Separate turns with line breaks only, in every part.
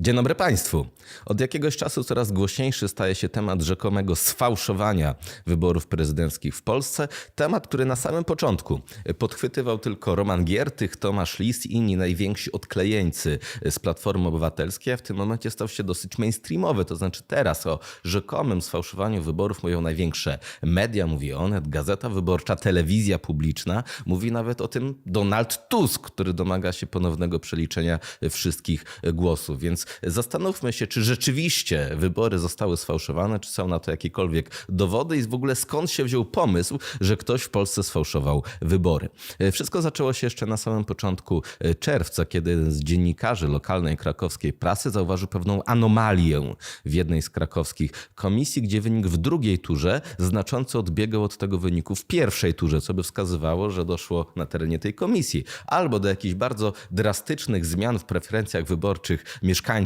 Dzień dobry Państwu. Od jakiegoś czasu coraz głośniejszy staje się temat rzekomego sfałszowania wyborów prezydenckich w Polsce. Temat, który na samym początku podchwytywał tylko Roman Giertych, Tomasz Lis i inni najwięksi odklejeńcy z Platformy Obywatelskiej, a w tym momencie stał się dosyć mainstreamowy. To znaczy teraz o rzekomym sfałszowaniu wyborów mówią największe media, mówi Onet, Gazeta Wyborcza, telewizja publiczna. Mówi nawet o tym Donald Tusk, który domaga się ponownego przeliczenia wszystkich głosów. Więc zastanówmy się, czy rzeczywiście wybory zostały sfałszowane, czy są na to jakiekolwiek dowody i w ogóle skąd się wziął pomysł, że ktoś w Polsce sfałszował wybory. Wszystko zaczęło się jeszcze na samym początku czerwca, kiedy jeden z dziennikarzy lokalnej krakowskiej prasy zauważył pewną anomalię w jednej z krakowskich komisji, gdzie wynik w drugiej turze znacząco odbiegał od tego wyniku w pierwszej turze, co by wskazywało, że doszło na terenie tej komisji albo do jakichś bardzo drastycznych zmian w preferencjach wyborczych mieszkańców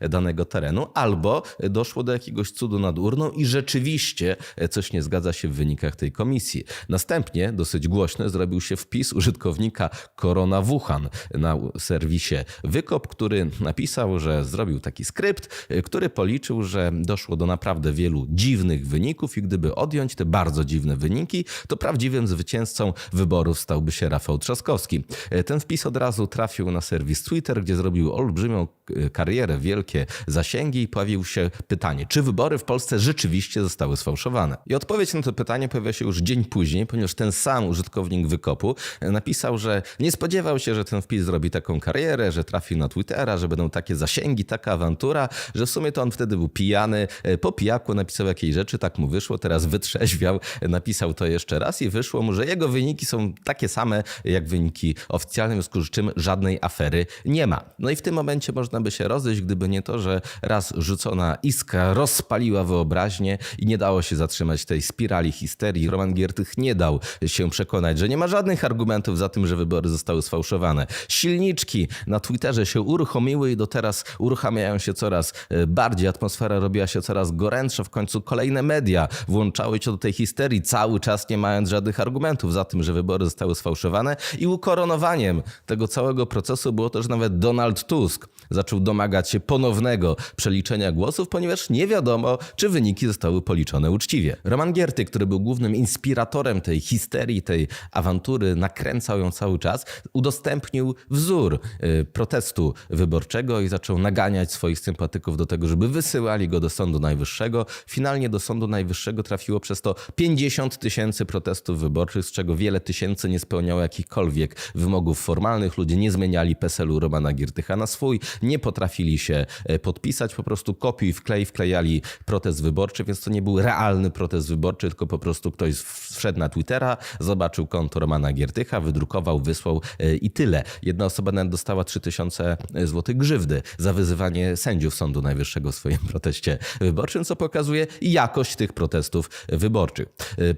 danego terenu, albo doszło do jakiegoś cudu nad urną i rzeczywiście coś nie zgadza się w wynikach tej komisji. Następnie dosyć głośny zrobił się wpis użytkownika Korona Wuhan na serwisie Wykop, który napisał, że zrobił taki skrypt, który policzył, że doszło do naprawdę wielu dziwnych wyników i gdyby odjąć te bardzo dziwne wyniki, to prawdziwym zwycięzcą wyborów stałby się Rafał Trzaskowski. Ten wpis od razu trafił na serwis Twitter, gdzie zrobił olbrzymią karierę, wielkie zasięgi i pojawiło się pytanie, czy wybory w Polsce rzeczywiście zostały sfałszowane. I odpowiedź na to pytanie pojawia się już dzień później, ponieważ ten sam użytkownik Wykopu napisał, że nie spodziewał się, że ten wpis zrobi taką karierę, że trafi na Twittera, że będą takie zasięgi, taka awantura, że w sumie to on wtedy był pijany, po pijaku napisał jakieś rzeczy, tak mu wyszło, teraz wytrzeźwiał, napisał to jeszcze raz i wyszło mu, że jego wyniki są takie same jak wyniki oficjalne, w związku z czym żadnej afery nie ma. No i w tym momencie można by się rozejść, gdyby nie to, że raz rzucona iskra rozpaliła wyobraźnię i nie dało się zatrzymać tej spirali histerii. Roman Giertych nie dał się przekonać, że nie ma żadnych argumentów za tym, że wybory zostały sfałszowane. Silniczki na Twitterze się uruchomiły i do teraz uruchamiają się coraz bardziej. Atmosfera robiła się coraz gorętsza. W końcu kolejne media włączały się do tej histerii, cały czas nie mając żadnych argumentów za tym, że wybory zostały sfałszowane. I ukoronowaniem tego całego procesu było to, że nawet Donald Tusk zaczął domagać się ponownego przeliczenia głosów, ponieważ nie wiadomo, czy wyniki zostały policzone uczciwie. Roman Gierty, który był głównym inspiratorem tej histerii, tej awantury, nakręcał ją cały czas, udostępnił wzór y, protestu wyborczego i zaczął naganiać swoich sympatyków do tego, żeby wysyłali go do Sądu Najwyższego. Finalnie do Sądu Najwyższego trafiło przez to 50 tysięcy protestów wyborczych, z czego wiele tysięcy nie spełniało jakichkolwiek wymogów formalnych. Ludzie nie zmieniali PESEL-u Romana Giertycha na swój, nie potrafili się podpisać, po prostu kopiuj wklej wklejali protest wyborczy, więc to nie był realny protest wyborczy, tylko po prostu ktoś wszedł na Twittera, zobaczył konto Romana Giertycha, wydrukował, wysłał i tyle. Jedna osoba nawet dostała 3000 zł grzywdy za wyzywanie sędziów Sądu Najwyższego w swoim proteście wyborczym, co pokazuje jakość tych protestów wyborczych.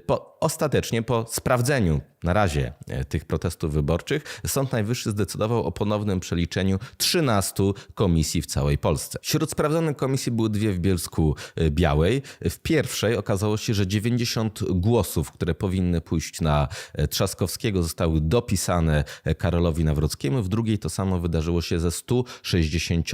Po, ostatecznie po sprawdzeniu na razie tych protestów wyborczych Sąd Najwyższy zdecydował o ponownym przeliczeniu 13 komisji w całej Polsce. Wśród sprawdzonych komisji były dwie w Bielsku Białej. W pierwszej okazało się, że 90 głosów, które powinny pójść na Trzaskowskiego, zostały dopisane Karolowi Nawrockiemu. W drugiej to samo wydarzyło się ze 160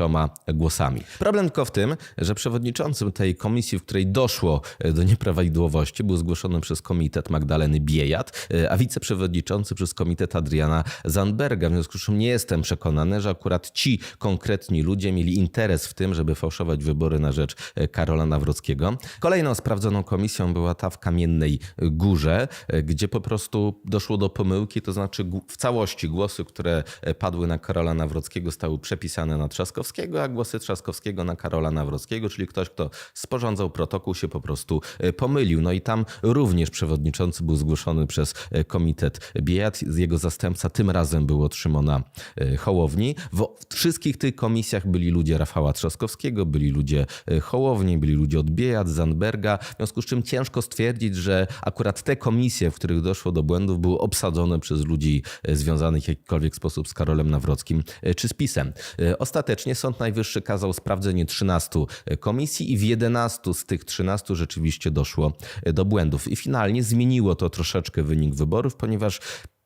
głosami. Problem tylko w tym, że przewodniczącym tej komisji, w której doszło do nieprawidłowości, był zgłoszony przez komitet Magdaleny Biejat, a wiceprzewodniczący przez komitet Adriana Zandberga. W związku z czym nie jestem przekonany, że akurat ci konkretni ludzie mieli interes w tym, żeby fałszować wybory na rzecz Karola Nawrockiego. Kolejną sprawdzoną komisją była ta w Kamiennej Górze, gdzie po prostu doszło do pomyłki, to znaczy w całości głosy, które padły na Karola Nawrockiego stały przepisane na Trzaskowskiego, a głosy Trzaskowskiego na Karola Nawrockiego, czyli ktoś, kto sporządzał protokół się po prostu pomylił. No i tam również przewodniczący był zgłoszony przez komitet Biejat. Jego zastępca tym razem był od Szymona Hołowni. W wszystkich tych komisjach byli ludzie Rafała Trzaskowskiego, byli ludzie Hołowni, byli ludzie od Biejat, Zandberga, w związku z czym ciężko stwierdzić, że akurat te komisje, w których doszło do błędów, były obsadzone przez ludzi związanych w jakikolwiek sposób z Karolem Nawrockim czy z PiSem. Ostatecznie Sąd Najwyższy kazał sprawdzenie 13 komisji i w 11 z tych 13 rzeczywiście doszło do błędów. I finalnie zmieniło to troszeczkę wynik wyborów, ponieważ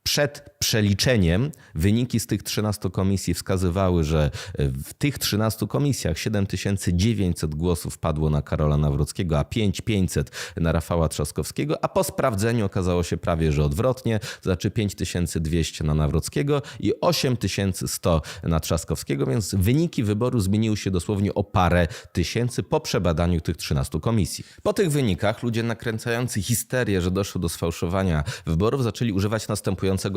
przed przeliczeniem wyniki z tych 13 komisji wskazywały, że w tych 13 komisjach 7900 głosów padło na Karola Nawrockiego, a 5500 na Rafała Trzaskowskiego, a po sprawdzeniu okazało się prawie, że odwrotnie, znaczy 5200 na Nawrockiego i 8100 na Trzaskowskiego, więc wyniki wyboru zmieniły się dosłownie o parę tysięcy po przebadaniu tych 13 komisji. Po tych wynikach ludzie nakręcający histerię, że doszło do sfałszowania wyborów, zaczęli używać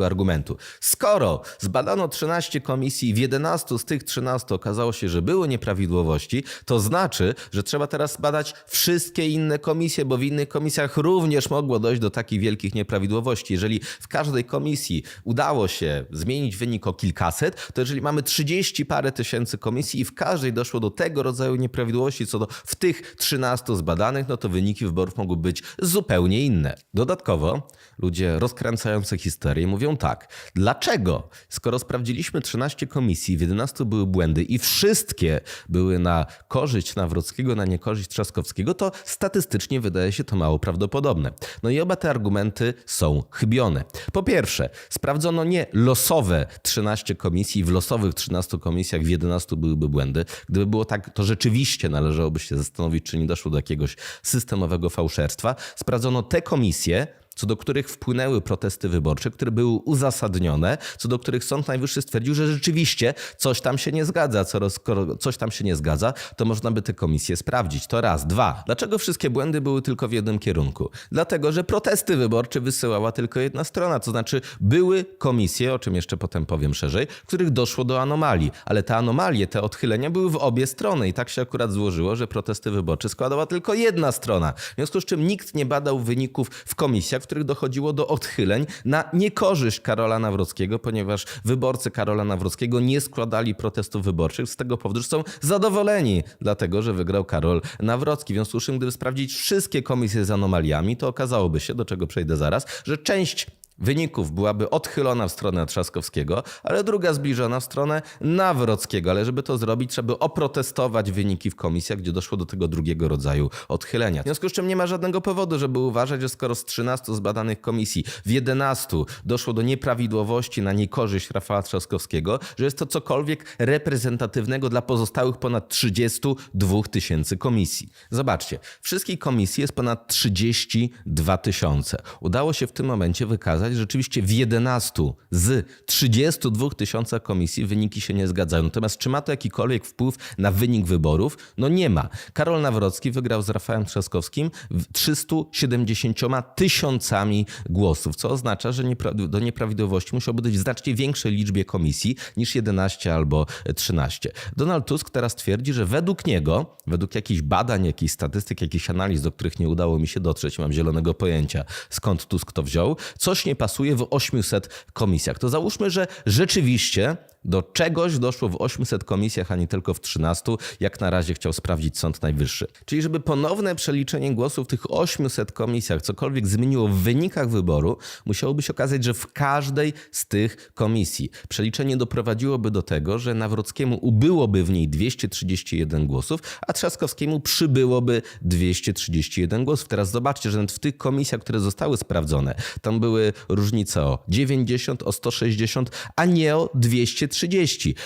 argumentu. Skoro zbadano 13 komisji i w 11 z tych 13 okazało się, że były nieprawidłowości, to znaczy, że trzeba teraz badać wszystkie inne komisje, bo w innych komisjach również mogło dojść do takich wielkich nieprawidłowości. Jeżeli w każdej komisji udało się zmienić wynik o kilkaset, to jeżeli mamy 30 parę tysięcy komisji i w każdej doszło do tego rodzaju nieprawidłowości, co do w tych 13 zbadanych, no to wyniki wyborów mogły być zupełnie inne. Dodatkowo ludzie rozkręcający historię mówią tak. Dlaczego? Skoro sprawdziliśmy 13 komisji, w 11 były błędy i wszystkie były na korzyść Nawrockiego, na niekorzyść Trzaskowskiego, to statystycznie wydaje się to mało prawdopodobne. No i oba te argumenty są chybione. Po pierwsze, sprawdzono nie losowe 13 komisji, w losowych 13 komisjach w 11 byłyby błędy. Gdyby było tak, to rzeczywiście należałoby się zastanowić, czy nie doszło do jakiegoś systemowego fałszerstwa. Sprawdzono te komisje, co do których wpłynęły protesty wyborcze, które były uzasadnione, co do których Sąd Najwyższy stwierdził, że rzeczywiście coś tam się nie zgadza. Skoro skoro coś tam się nie zgadza, to można by te komisje sprawdzić. To raz. Dwa. Dlaczego wszystkie błędy były tylko w jednym kierunku? Dlatego, że protesty wyborcze wysyłała tylko jedna strona. To znaczy były komisje, o czym jeszcze potem powiem szerzej, w których doszło do anomalii. Ale te anomalie, te odchylenia były w obie strony i tak się akurat złożyło, że protesty wyborcze składała tylko jedna strona. W związku z czym nikt nie badał wyników w komisjach, których dochodziło do odchyleń na niekorzyść Karola Nawrockiego, ponieważ wyborcy Karola Nawrockiego nie składali protestów wyborczych z tego powodu, że są zadowoleni, dlatego że wygrał Karol Nawrocki. W związku z czym, gdyby sprawdzić wszystkie komisje z anomaliami, to okazałoby się, do czego przejdę zaraz, że część wyników byłaby odchylona w stronę Trzaskowskiego, ale druga zbliżona w stronę Nawrockiego. Ale żeby to zrobić, trzeba by oprotestować wyniki w komisjach, gdzie doszło do tego drugiego rodzaju odchylenia. W związku z czym nie ma żadnego powodu, żeby uważać, że skoro z 13 zbadanych komisji w 11 doszło do nieprawidłowości na niekorzyść Rafała Trzaskowskiego, że jest to cokolwiek reprezentatywnego dla pozostałych ponad 32 tysięcy komisji. Zobaczcie, wszystkich komisji jest ponad 32 tysiące. Udało się w tym momencie wykazać, że rzeczywiście w 11 z 32 tysiąca komisji wyniki się nie zgadzają. Natomiast czy ma to jakikolwiek wpływ na wynik wyborów? No nie ma. Karol Nawrocki wygrał z Rafałem Trzaskowskim w 370 tysiącami głosów, co oznacza, że do nieprawidłowości musiałby dojść w znacznie większej liczbie komisji niż 11 albo 13. Donald Tusk teraz twierdzi, że według niego, według jakichś badań, jakichś statystyk, jakichś analiz, do których nie udało mi się dotrzeć, mam zielonego pojęcia skąd Tusk to wziął, coś nie pasuje w 800 komisjach. To załóżmy, że rzeczywiście do czegoś doszło w 800 komisjach, a nie tylko w 13, jak na razie chciał sprawdzić Sąd Najwyższy. Czyli żeby ponowne przeliczenie głosów w tych 800 komisjach cokolwiek zmieniło w wynikach wyboru, musiałoby się okazać, że w każdej z tych komisji przeliczenie doprowadziłoby do tego, że Nawrockiemu ubyłoby w niej 231 głosów, a Trzaskowskiemu przybyłoby 231 głosów. Teraz zobaczcie, że nawet w tych komisjach, które zostały sprawdzone, tam były różnice o 90, o 160, a nie o 230.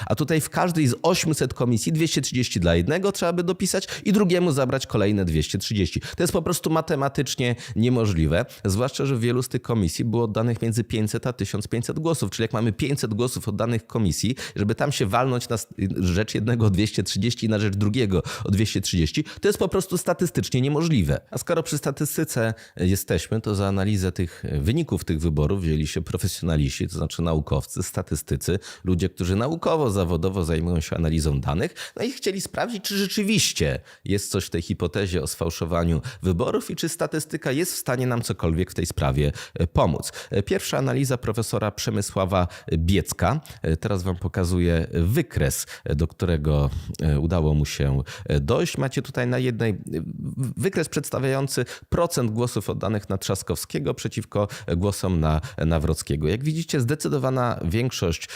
A tutaj w każdej z 800 komisji 230 dla jednego trzeba by dopisać i drugiemu zabrać kolejne 230. To jest po prostu matematycznie niemożliwe, zwłaszcza, że w wielu z tych komisji było oddanych między 500 a 1500 głosów. Czyli jak mamy 500 głosów oddanych komisji, żeby tam się walnąć na rzecz jednego o 230 i na rzecz drugiego o 230, to jest po prostu statystycznie niemożliwe. A skoro przy statystyce jesteśmy, to za analizę tych wyników tych wyborów wzięli się profesjonaliści, to znaczy naukowcy, statystycy, ludzie, którzy naukowo, zawodowo zajmują się analizą danych, no i chcieli sprawdzić, czy rzeczywiście jest coś w tej hipotezie o sfałszowaniu wyborów i czy statystyka jest w stanie nam cokolwiek w tej sprawie e, pomóc. E, Pierwsza analiza profesora Przemysława Biecka. E, Teraz wam pokazuję wykres, do którego udało mu się dojść. Macie tutaj na jednej wykres przedstawiający procent głosów oddanych na Trzaskowskiego przeciwko głosom na Nawrockiego. Jak widzicie, zdecydowana większość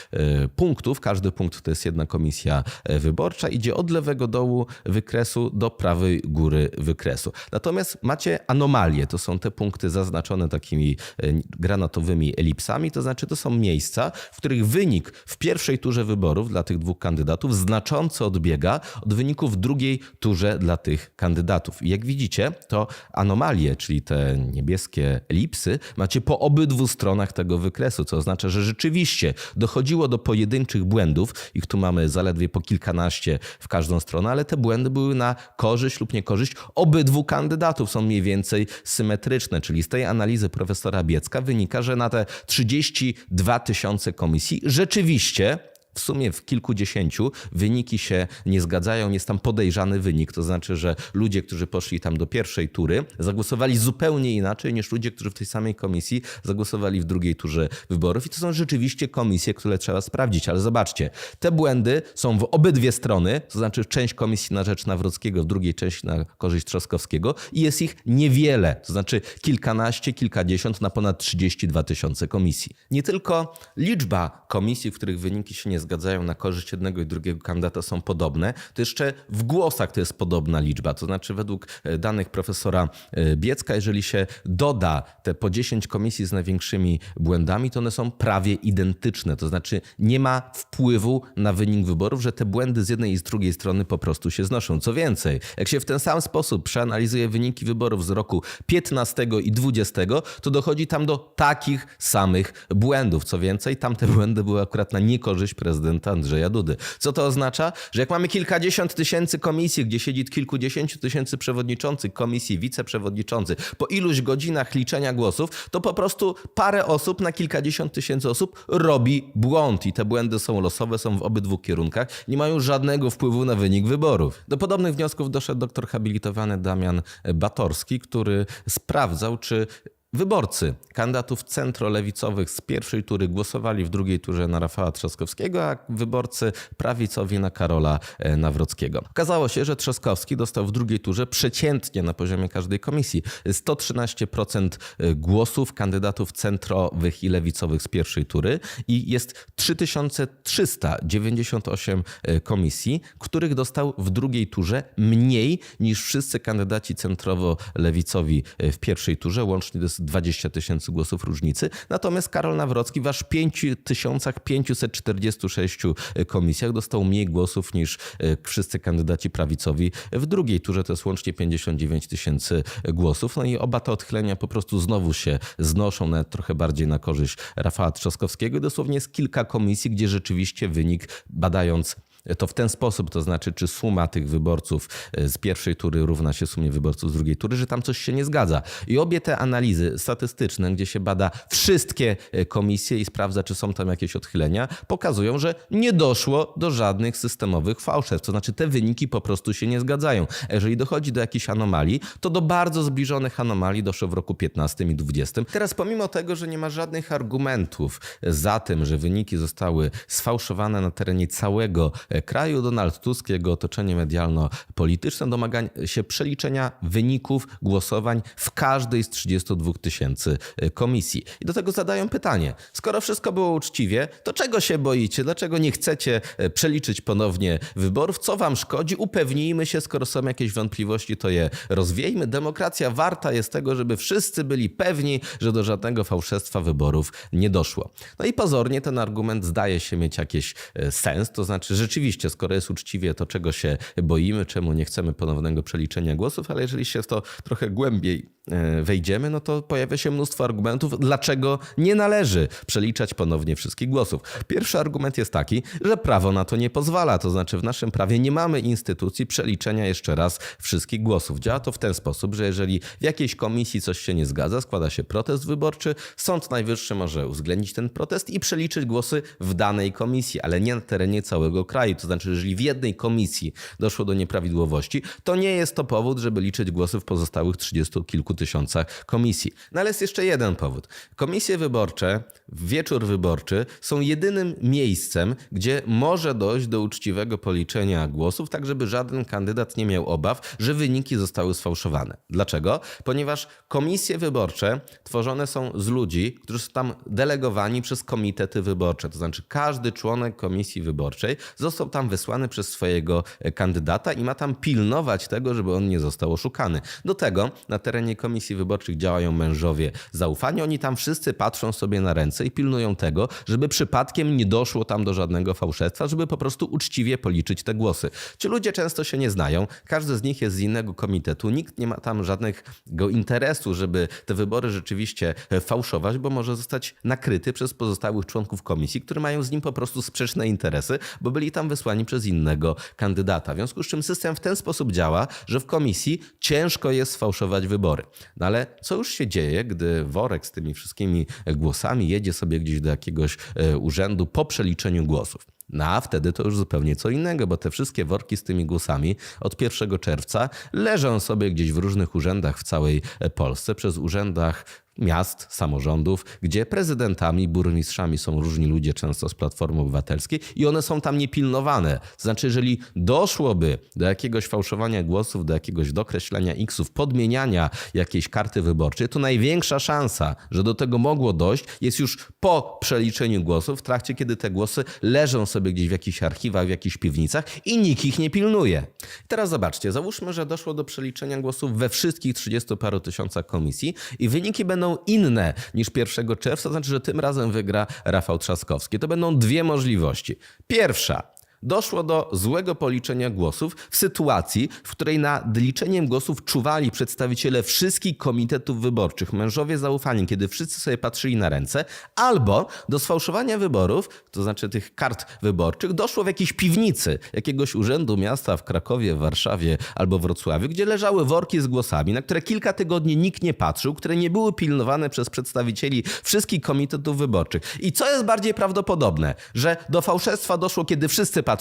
punktów punktów. Każdy punkt to jest jedna komisja e, wyborcza. Idzie od lewego dołu wykresu do prawej góry wykresu. Natomiast macie anomalie. To są te punkty zaznaczone takimi e, granatowymi elipsami. To znaczy to są miejsca, w których wynik w pierwszej turze wyborów dla tych dwóch kandydatów znacząco odbiega od wyniku w drugiej turze dla tych kandydatów. I jak widzicie, to anomalie, czyli te niebieskie elipsy, macie po obydwu stronach tego wykresu, co oznacza, że rzeczywiście dochodziło do pojedynczych błędów, ich tu mamy zaledwie po kilkanaście w każdą stronę, ale te błędy były na korzyść lub niekorzyść obydwu kandydatów, są mniej więcej symetryczne, czyli z tej analizy profesora Biecka wynika, że na te 32 tysiące komisji rzeczywiście w sumie w kilkudziesięciu wyniki się nie zgadzają, jest tam podejrzany wynik. To znaczy, że ludzie, którzy poszli tam do pierwszej tury, zagłosowali zupełnie inaczej niż ludzie, którzy w tej samej komisji zagłosowali w drugiej turze wyborów. I to są rzeczywiście komisje, które trzeba sprawdzić. Ale zobaczcie, te błędy są w obydwie strony, to znaczy część komisji na rzecz Nawrockiego, w drugiej części na korzyść Trzaskowskiego i jest ich niewiele, to znaczy kilkanaście, kilkadziesiąt na ponad 32 tysiące komisji. Nie tylko liczba komisji, w których wyniki się nie zgadzają na korzyść jednego i drugiego kandydata są podobne, to jeszcze w głosach to jest podobna liczba. To znaczy według e, danych profesora e, Biecka, jeżeli się doda te po 10 komisji z największymi błędami, to one są prawie identyczne. To znaczy nie ma wpływu na wynik wyborów, że te błędy z jednej i z drugiej strony po prostu się znoszą. Co więcej, jak się w ten sam sposób przeanalizuje wyniki wyborów z roku 15 i 20, to dochodzi tam do takich samych błędów. Co więcej, tamte błędy były akurat na niekorzyść prezydenta Andrzeja Dudy. Co to oznacza? Że jak mamy kilkadziesiąt tysięcy komisji, gdzie siedzi kilkudziesięciu tysięcy przewodniczących komisji, wiceprzewodniczący, po iluś godzinach liczenia głosów, to po prostu parę osób na kilkadziesiąt tysięcy osób robi błąd i te błędy są losowe, są w obydwu kierunkach, nie mają żadnego wpływu na wynik wyborów. Do podobnych wniosków doszedł doktor habilitowany Damian Batorski, który sprawdzał, czy Wyborcy kandydatów centrolewicowych z pierwszej tury głosowali w drugiej turze na Rafała Trzaskowskiego, a wyborcy prawicowi na Karola e, Nawrockiego. Okazało się, że Trzaskowski dostał w drugiej turze przeciętnie na poziomie każdej komisji 113% głosów kandydatów centrowych i lewicowych z pierwszej tury i jest 3398 e, komisji, których dostał w drugiej turze mniej niż wszyscy kandydaci centrowo-lewicowi e, w pierwszej turze, łącznie jest 20 tysięcy głosów różnicy. Natomiast Karol Nawrocki w aż 5546 komisjach dostał mniej głosów niż e, wszyscy kandydaci prawicowi w drugiej turze. To jest łącznie 59 tysięcy głosów. No i oba te odchylenia po prostu znowu się znoszą, nawet trochę bardziej na korzyść Rafała Trzaskowskiego. Dosłownie jest kilka komisji, gdzie rzeczywiście wynik badając to w ten sposób, to znaczy, czy suma tych wyborców e, z pierwszej tury równa się sumie wyborców z drugiej tury, że tam coś się nie zgadza. I obie te analizy statystyczne, gdzie się bada wszystkie e, komisje i sprawdza, czy są tam jakieś odchylenia, pokazują, że nie doszło do żadnych systemowych fałszerstw. To znaczy, te wyniki po prostu się nie zgadzają. Jeżeli dochodzi do jakichś anomalii, to do bardzo zbliżonych anomalii doszło w roku 15 i 20. Teraz, pomimo tego, że nie ma żadnych argumentów za tym, że wyniki zostały sfałszowane na terenie całego kraju. Donald Tusk, jego otoczenie medialno-polityczne domaga się przeliczenia wyników głosowań w każdej z 32 tysięcy komisji. I do tego zadają pytanie, skoro wszystko było uczciwie, to czego się boicie? Dlaczego nie chcecie przeliczyć ponownie wyborów? Co wam szkodzi? Upewnijmy się, skoro są jakieś wątpliwości, to je rozwiejmy. Demokracja warta jest tego, żeby wszyscy byli pewni, że do żadnego fałszerstwa wyborów nie doszło. No i pozornie ten argument zdaje się mieć jakiś sens, to znaczy rzeczywiście Oczywiście, skoro jest uczciwie, to czego się boimy, czemu nie chcemy ponownego przeliczenia głosów, ale jeżeli się to trochę głębiej wejdziemy, no to pojawia się mnóstwo argumentów, dlaczego nie należy przeliczać ponownie wszystkich głosów. Pierwszy argument jest taki, że prawo na to nie pozwala, to znaczy w naszym prawie nie mamy instytucji przeliczenia jeszcze raz wszystkich głosów. Działa to w ten sposób, że jeżeli w jakiejś komisji coś się nie zgadza, składa się protest wyborczy, Sąd Najwyższy może uwzględnić ten protest i przeliczyć głosy w danej komisji, ale nie na terenie całego kraju. To znaczy, jeżeli w jednej komisji doszło do nieprawidłowości, to nie jest to powód, żeby liczyć głosy w pozostałych 30 kilku tysiącach komisji. No ale jest jeszcze jeden powód. Komisje wyborcze wieczór wyborczy są jedynym miejscem, gdzie może dojść do uczciwego policzenia głosów, tak żeby żaden kandydat nie miał obaw, że wyniki zostały sfałszowane. Dlaczego? Ponieważ komisje wyborcze tworzone są z ludzi, którzy są tam delegowani przez komitety wyborcze. To znaczy każdy członek komisji wyborczej został tam wysłany przez swojego e, kandydata i ma tam pilnować tego, żeby on nie został oszukany. Do tego na terenie komisji wyborczych działają mężowie zaufania. Oni tam wszyscy patrzą sobie na ręce i pilnują tego, żeby przypadkiem nie doszło tam do żadnego fałszerstwa, żeby po prostu uczciwie policzyć te głosy. Ci ludzie często się nie znają, każdy z nich jest z innego komitetu, nikt nie ma tam żadnego interesu, żeby te wybory rzeczywiście e, fałszować, bo może zostać nakryty przez pozostałych członków komisji, którzy mają z nim po prostu sprzeczne interesy, bo byli tam wysłani przez innego kandydata. W związku z czym system w ten sposób działa, że w komisji ciężko jest sfałszować wybory. No ale co już się dzieje, gdy worek z tymi wszystkimi głosami jedzie sobie gdzieś do jakiegoś e, urzędu po przeliczeniu głosów? No a wtedy to już zupełnie co innego, bo te wszystkie worki z tymi głosami od 1 czerwca leżą sobie gdzieś w różnych urzędach w całej e, Polsce, przez urzędach miast, samorządów, gdzie prezydentami, burmistrzami są różni ludzie, często z Platformy Obywatelskiej i one są tam niepilnowane. To znaczy, jeżeli doszłoby do jakiegoś fałszowania głosów, do jakiegoś dokreślenia x-ów, podmieniania jakiejś karty wyborczej, to największa szansa, że do tego mogło dojść, jest już po przeliczeniu głosów, w trakcie kiedy te głosy leżą sobie gdzieś w jakichś archiwach, w jakichś piwnicach i nikt ich nie pilnuje. Teraz zobaczcie, załóżmy, że doszło do przeliczenia głosów we wszystkich 30 paru tysiącach komisji i wyniki będą inne niż 1 czerwca, to znaczy, że tym razem wygra Rafał Trzaskowski. To będą dwie możliwości. Pierwsza. Doszło do złego policzenia głosów w sytuacji, w której nad liczeniem głosów czuwali przedstawiciele wszystkich komitetów wyborczych, mężowie zaufani, kiedy wszyscy sobie patrzyli na ręce, albo do sfałszowania wyborów, to znaczy tych kart wyborczych, doszło w jakiejś piwnicy jakiegoś urzędu miasta w Krakowie, Warszawie albo Wrocławiu, gdzie leżały worki z głosami, na które kilka tygodni nikt nie patrzył, które nie były pilnowane przez przedstawicieli wszystkich komitetów wyborczych. I co jest bardziej prawdopodobne, że do fałszerstwa doszło, kiedy wszyscy patrzyli,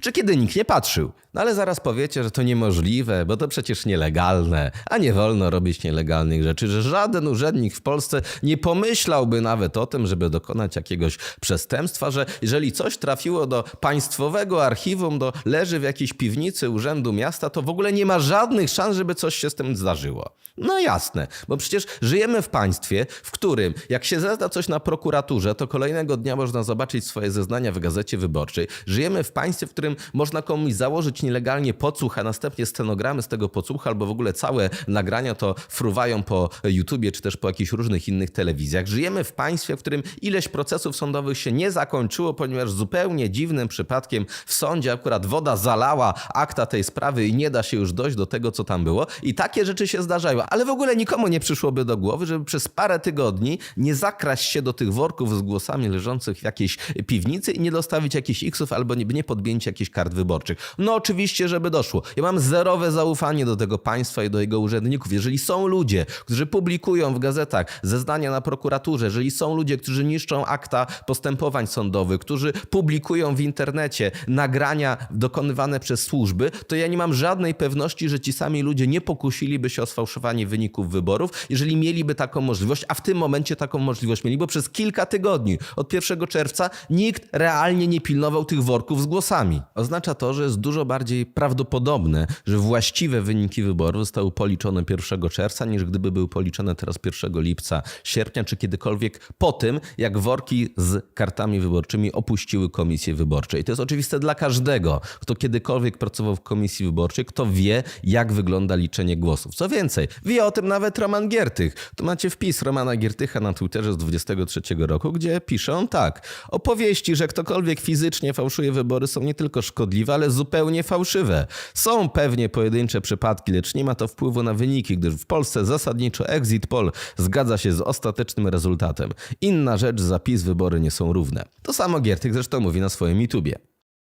czy kiedy nikt nie patrzył? No ale zaraz powiecie, że to niemożliwe, bo to przecież nielegalne, a nie wolno robić nielegalnych rzeczy, że żaden urzędnik w Polsce nie pomyślałby nawet o tym, żeby dokonać jakiegoś przestępstwa, że jeżeli coś trafiło do państwowego archiwum, do, leży w jakiejś piwnicy urzędu miasta, to w ogóle nie ma żadnych szans, żeby coś się z tym zdarzyło. No jasne, bo przecież żyjemy w państwie, w którym jak się zezna coś na prokuraturze, to kolejnego dnia można zobaczyć swoje zeznania w gazecie wyborczej. Żyjemy w państwie, w którym można komuś założyć nielegalnie podsłuch, a następnie stenogramy z tego podsłuchu albo w ogóle całe nagrania to fruwają po YouTubie czy też po jakichś różnych innych telewizjach. Żyjemy w państwie, w którym ileś procesów sądowych się nie zakończyło, ponieważ zupełnie dziwnym przypadkiem w sądzie akurat woda zalała akta tej sprawy i nie da się już dojść do tego, co tam było. I takie rzeczy się zdarzają, ale w ogóle nikomu nie przyszłoby do głowy, żeby przez parę tygodni nie zakraść się do tych worków z głosami leżących w jakiejś piwnicy i nie dostawić jakichś x-ów albo nie, nie podpięć jakichś kart wyborczych. No oczywiście, żeby doszło. Ja mam zerowe zaufanie do tego państwa i do jego urzędników. Jeżeli są ludzie, którzy publikują w gazetach zeznania na prokuraturze, jeżeli są ludzie, którzy niszczą akta postępowań sądowych, którzy publikują w internecie nagrania dokonywane przez służby, to ja nie mam żadnej pewności, że ci sami ludzie nie pokusiliby się o sfałszowanie wyników wyborów, jeżeli mieliby taką możliwość, a w tym momencie taką możliwość mieli, bo przez kilka tygodni od 1 czerwca nikt realnie nie pilnował tych worków z głosami. Oznacza to, że jest dużo bardziej prawdopodobne, że właściwe wyniki wyborów zostały policzone 1 czerwca, niż gdyby były policzone teraz 1 lipca, sierpnia, czy kiedykolwiek po tym, jak worki z kartami wyborczymi opuściły komisje wyborcze. I to jest oczywiste dla każdego, kto kiedykolwiek pracował w komisji wyborczej, kto wie, jak wygląda liczenie głosów. Co więcej, wie o tym nawet Roman Giertych. Tu macie wpis Romana Giertycha na Twitterze z 23 roku, gdzie pisze on tak. Opowieści, że ktokolwiek fizycznie fałszuje wybory są nie tylko szkodliwe, ale zupełnie fałszywe. Są pewnie pojedyncze przypadki, lecz nie ma to wpływu na wyniki, gdyż w Polsce zasadniczo exit poll zgadza się z ostatecznym rezultatem. Inna rzecz, zapis wybory nie są równe. To samo Giertych zresztą mówi na swoim YouTubie.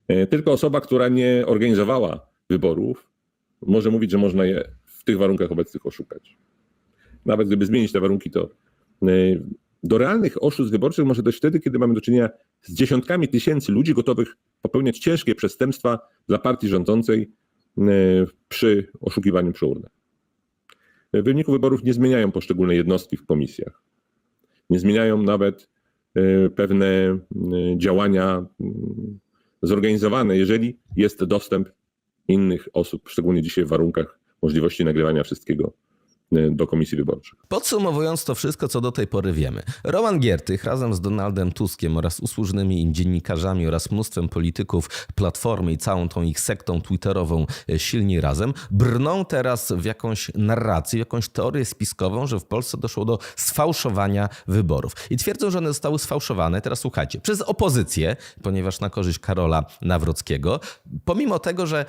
E, Tylko osoba, która nie organizowała wyborów, może mówić, że można je w tych warunkach obecnych oszukać. Nawet gdyby zmienić te warunki, to e, do realnych oszustw wyborczych może dojść wtedy, kiedy mamy do czynienia z dziesiątkami tysięcy ludzi gotowych popełniać ciężkie przestępstwa dla partii rządzącej e, przy oszukiwaniu przy urnach. wyników wyborów nie zmieniają poszczególne jednostki w komisjach. Nie zmieniają nawet e, pewne e, działania mm, zorganizowane, jeżeli jest dostęp innych osób, szczególnie dzisiaj w warunkach możliwości nagrywania wszystkiego e, do komisji wyborczych.
Podsumowując to wszystko, co do tej pory wiemy. Roman Giertych razem z Donaldem Tuskiem oraz usłużnymi im dziennikarzami oraz mnóstwem polityków Platformy i całą tą ich sektą twitterową e, Silni Razem brną teraz w jakąś narrację, w jakąś teorię spiskową, że w Polsce doszło do sfałszowania wyborów. I twierdzą, że one zostały sfałszowane, teraz słuchajcie, przez opozycję, ponieważ na korzyść Karola Nawrockiego, pomimo tego, że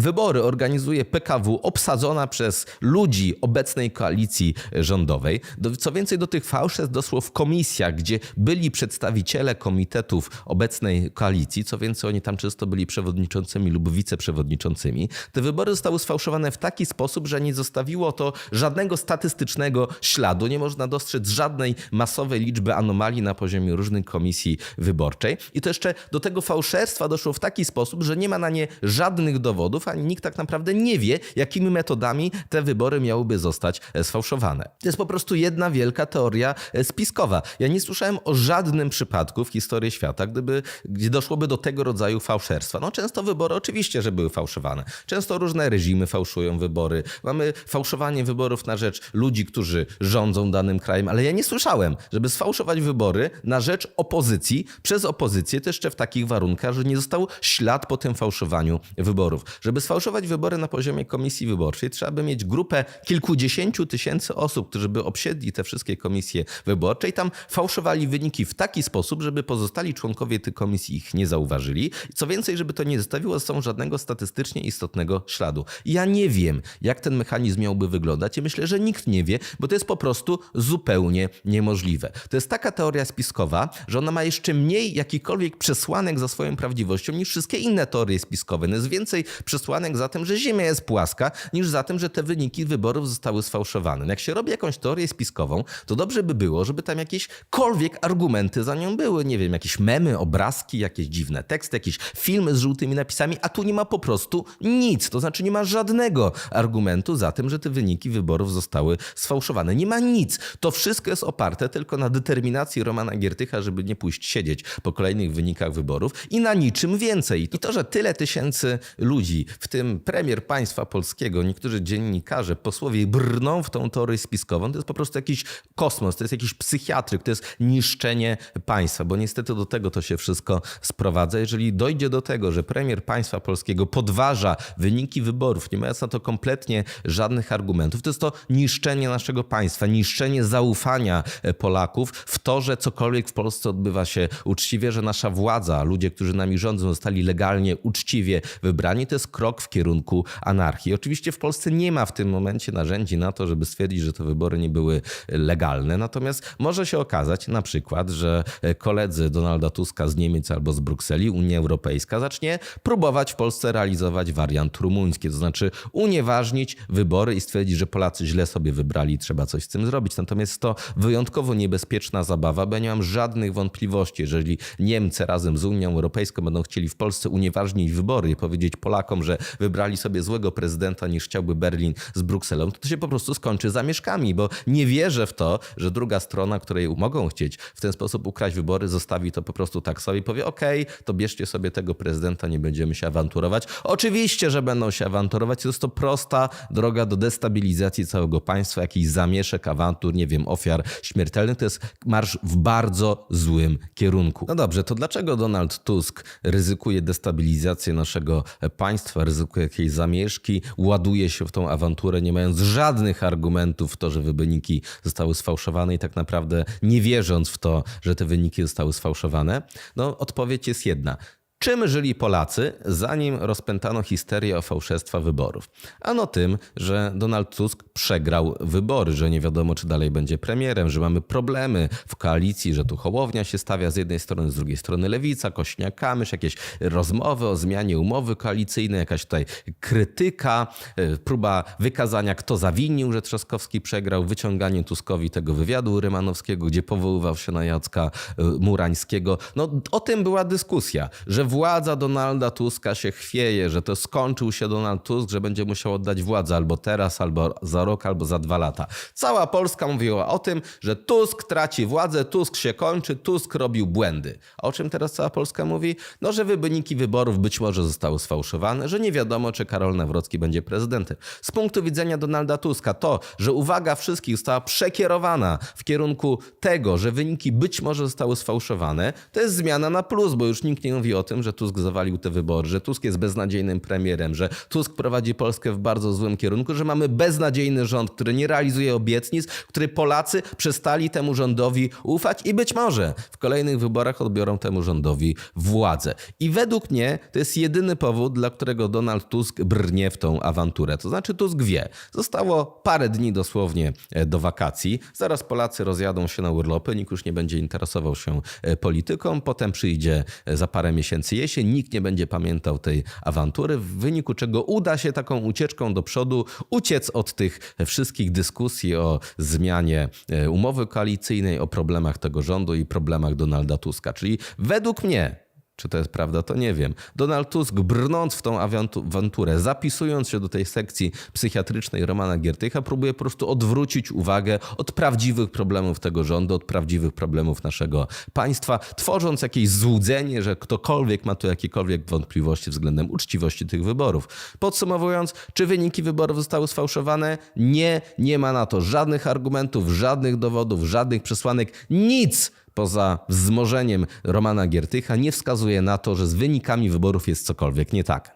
Wybory organizuje PKW obsadzona przez ludzi obecnej koalicji rządowej. Do- Co więcej, do tych fałszerstw doszło w komisjach, gdzie byli przedstawiciele komitetów obecnej koalicji. Co więcej, oni tam często byli przewodniczącymi lub wiceprzewodniczącymi. Te wybory zostały sfałszowane w taki sposób, że nie zostawiło to żadnego statystycznego śladu. Nie można dostrzec żadnej masowej liczby anomalii na poziomie różnych komisji wyborczej. I to jeszcze do tego fałszerstwa doszło w taki sposób, że nie ma na nie żadnych dowodów, ani nikt tak naprawdę nie wie, jakimi metodami te wybory miałyby zostać e, sfałszowane. To jest po prostu jedna wielka teoria e, spiskowa. Ja nie słyszałem o żadnym przypadku w historii świata, gdyby, gdzie doszłoby do tego rodzaju fałszerstwa. No często wybory oczywiście, że były fałszowane. Często różne reżimy fałszują wybory. Mamy fałszowanie wyborów na rzecz ludzi, którzy rządzą danym krajem, ale ja nie słyszałem, żeby sfałszować wybory na rzecz opozycji przez opozycję, to jeszcze w takich warunkach, że nie został ślad po tym fałszowaniu wyborów. Żeby sfałszować wybory na poziomie komisji wyborczej, trzeba by mieć grupę kilkudziesięciu tysięcy osób, którzy by obsiedli te wszystkie komisje wyborcze i tam fałszowali wyniki w taki sposób, żeby pozostali członkowie tych komisji ich nie zauważyli. Co więcej, żeby to nie zostawiło ze sobą żadnego statystycznie istotnego śladu. Ja nie wiem, jak ten mechanizm miałby wyglądać i myślę, że nikt nie wie, bo to jest po prostu zupełnie niemożliwe. To jest taka teoria spiskowa, że ona ma jeszcze mniej jakikolwiek przesłanek za swoją prawdziwością niż wszystkie inne teorie spiskowe. No jest więcej przesłanek za tym, że Ziemia jest płaska, niż za tym, że te wyniki wyborów zostały sfałszowane. No Jak się robi jakąś teorię spiskową, to dobrze by było, żeby tam jakiekolwiek argumenty za nią były. Nie wiem, jakieś memy, obrazki, jakieś dziwne teksty, jakieś filmy z żółtymi napisami, a tu nie ma po prostu nic. To znaczy nie ma żadnego argumentu za tym, że te wyniki wyborów zostały sfałszowane. Nie ma nic. To wszystko jest oparte tylko na determinacji Romana Giertycha, żeby nie pójść siedzieć po kolejnych wynikach wyborów i na niczym więcej. I to, że tyle tysięcy ludzi, w tym premier państwa polskiego, niektórzy dziennikarze, posłowie brną w tą teorię spiskową, to jest po prostu jakiś kosmos, to jest jakiś psychiatryk, to jest niszczenie państwa, bo niestety do tego to się wszystko sprowadza. Jeżeli dojdzie do tego, że premier państwa polskiego podważa wyniki wyborów, nie mając na to kompletnie żadnych argumentów, to jest to niszczenie naszego państwa, niszczenie zaufania e, Polaków w to, że cokolwiek w Polsce odbywa się uczciwie, że nasza władza, ludzie, którzy nami rządzą, zostali legalnie, uczciwie wybrani, to jest krok w kierunku anarchii. Oczywiście w Polsce nie ma w tym momencie narzędzi na to, żeby stwierdzić, że te wybory nie były legalne. Natomiast może się okazać na przykład, że koledzy Donalda Tuska z Niemiec albo z Brukseli, Unia Europejska zacznie próbować w Polsce realizować wariant rumuński, to znaczy unieważnić wybory i stwierdzić, że Polacy źle sobie wybrali i trzeba coś z tym zrobić. Natomiast to wyjątkowo niebezpieczna zabawa, bo ja nie mam żadnych wątpliwości, jeżeli Niemcy razem z Unią Europejską będą chcieli w Polsce unieważnić wybory i powiedzieć Polakom, że wybrali sobie złego prezydenta niż chciałby Berlin z Brukselą, to to się po prostu skończy zamieszkami, bo nie wierzę w to, że druga strona, której mogą chcieć w ten sposób ukraść wybory, zostawi to po prostu tak sobie i powie: OK, to bierzcie sobie tego prezydenta, nie będziemy się awanturować. Oczywiście, że będą się awanturować. Jest to prosta droga do destabilizacji całego państwa, jakiś zamieszek, awantur, nie wiem, ofiar śmiertelnych. To jest marsz w bardzo złym kierunku. No dobrze, to dlaczego Donald Tusk ryzykuje destabilizację naszego państwa, ryzykuje jakieś zamieszki, ładuje się w tą awanturę, nie mając żadnych argumentów w to, że wyniki zostały sfałszowane i tak naprawdę nie wierząc w to, że te wyniki zostały sfałszowane? No, odpowiedź jest jedna. Czym żyli Polacy, zanim rozpętano histerię o fałszerstwa wyborów? Ano tym, że Donald Tusk przegrał wybory, że nie wiadomo, czy dalej będzie premierem, że mamy problemy w koalicji, że tu Hołownia się stawia z jednej strony, z drugiej strony Lewica, Kośniak-Kamysz, jakieś rozmowy o zmianie umowy koalicyjnej, jakaś tutaj krytyka, e, próba wykazania, kto zawinił, że Trzaskowski przegrał, wyciąganie Tuskowi tego wywiadu Rymanowskiego, gdzie powoływał się na Jacka e, Murańskiego. No o tym była dyskusja, że władza Donalda Tuska się chwieje, że to skończył się Donald Tusk, że będzie musiał oddać władzę albo teraz, albo za rok, albo za dwa lata. Cała Polska mówiła o tym, że Tusk traci władzę, Tusk się kończy, Tusk robił błędy. O czym teraz cała Polska mówi? No, że wyniki wyborów być może zostały sfałszowane, że nie wiadomo, czy Karol Nawrocki będzie prezydentem. Z punktu widzenia Donalda Tuska to, że uwaga wszystkich została przekierowana w kierunku tego, że wyniki być może zostały sfałszowane, to jest zmiana na plus, bo już nikt nie mówi o tym, że Tusk zawalił te wybory, że Tusk jest beznadziejnym premierem, że Tusk prowadzi Polskę w bardzo złym kierunku, że mamy beznadziejny rząd, który nie realizuje obietnic, który Polacy przestali temu rządowi ufać i być może w kolejnych wyborach odbiorą temu rządowi władzę. I według mnie to jest jedyny powód, dla którego Donald Tusk brnie w tą awanturę. To znaczy Tusk wie, zostało parę dni dosłownie e, do wakacji, zaraz Polacy rozjadą się na urlopy, nikt już nie będzie interesował się e, polityką, potem przyjdzie e, za parę miesięcy nikt nie będzie pamiętał tej awantury, w wyniku czego uda się taką ucieczką do przodu uciec od tych wszystkich dyskusji o zmianie e, umowy koalicyjnej, o problemach tego rządu i problemach Donalda Tuska. Czyli według mnie czy to jest prawda, to nie wiem. Donald Tusk, brnąc w tą awantu- awanturę, zapisując się do tej sekcji psychiatrycznej Romana Giertycha, próbuje po prostu odwrócić uwagę od prawdziwych problemów tego rządu, od prawdziwych problemów naszego państwa, tworząc jakieś złudzenie, że ktokolwiek ma tu jakiekolwiek wątpliwości względem uczciwości tych wyborów. Podsumowując, czy wyniki wyborów zostały sfałszowane? Nie, nie ma na to żadnych argumentów, żadnych dowodów, żadnych przesłanek, nic poza wzmożeniem Romana Giertycha nie wskazuje na to, że z wynikami wyborów jest cokolwiek nie tak.